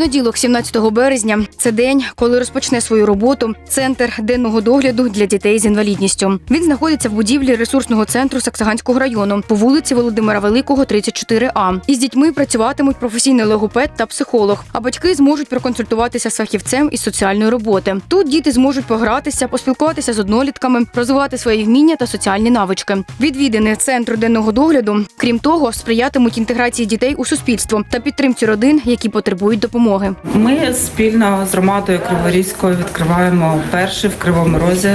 Понеділок, 17 березня, це день, коли розпочне свою роботу центр денного догляду для дітей з інвалідністю. Він знаходиться в будівлі ресурсного центру Саксаганського району по вулиці Володимира Великого, 34А. Із дітьми працюватимуть професійний логопед та психолог, а батьки зможуть проконсультуватися з фахівцем із соціальної роботи. Тут діти зможуть погратися, поспілкуватися з однолітками, розвивати свої вміння та соціальні навички. Відвідини центру денного догляду, крім того, сприятимуть інтеграції дітей у суспільство та підтримці родин, які потребують допомоги. Ми спільно з громадою Криворізькою відкриваємо перший в Кривому Розі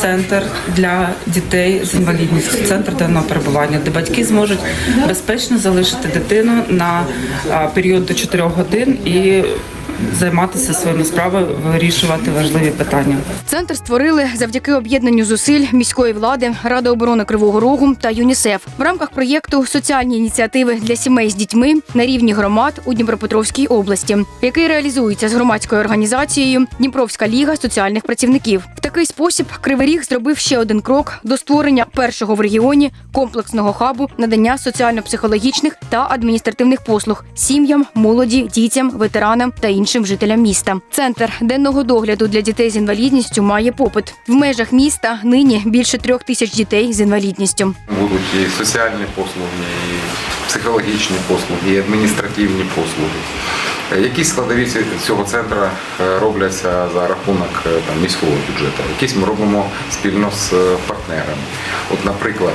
центр для дітей з інвалідністю, центр денного перебування, де батьки зможуть безпечно залишити дитину на період до 4 годин і займатися своїми справами, вирішувати важливі питання. Центр створили завдяки об'єднанню зусиль міської влади, Ради оборони Кривого Рогу та ЮНІСЕФ в рамках проєкту Соціальні ініціативи для сімей з дітьми на рівні громад у Дніпропетровській області, який реалізується з громадською організацією Дніпровська ліга соціальних працівників. В такий спосіб Кривий Ріг зробив ще один крок до створення першого в регіоні комплексного хабу надання соціально-психологічних та адміністративних послуг сім'ям, молоді, дітям, ветеранам та іншим жителям міста. Центр денного догляду для дітей з інвалідністю має попит в межах міста. Нині більше трьох тисяч дітей з інвалідністю. Будуть і соціальні послуги, і психологічні послуги, і адміністративні послуги. Е, Які складові цього центру е, робляться за рахунок е, там, міського бюджету? Якісь ми робимо спільно з партнерами. От, наприклад,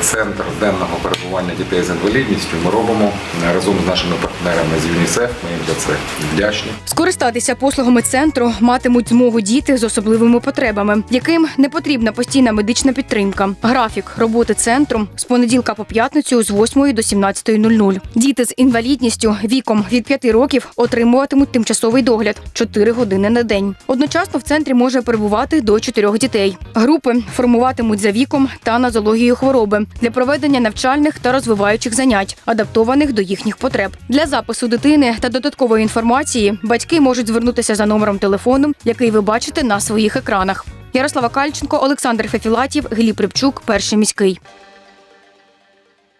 центр денного перебування дітей з інвалідністю ми робимо разом з нашими партнерами з ЮНІСЕФ. Ми їм за це вдячні. Скористатися послугами центру матимуть змогу діти з особливими потребами, яким не потрібна постійна медична підтримка. Графік роботи центру з понеділка по п'ятницю з 8 до 17.00. Діти з інвалідністю віком від 5 років отримуватимуть тимчасовий догляд 4 години на день. Одночасно в центрі може перебувати до 4 дітей. Групи формуватимуть за віком та нозологією хвороби для проведення навчальних та розвиваючих занять, адаптованих до їхніх потреб. Для запису дитини та додаткової інформації батьки можуть звернутися за номером телефону, який ви бачите на своїх екранах. Ярослава Кальченко, Олександр Фефілатів, Гліб Рибчук, перший міський.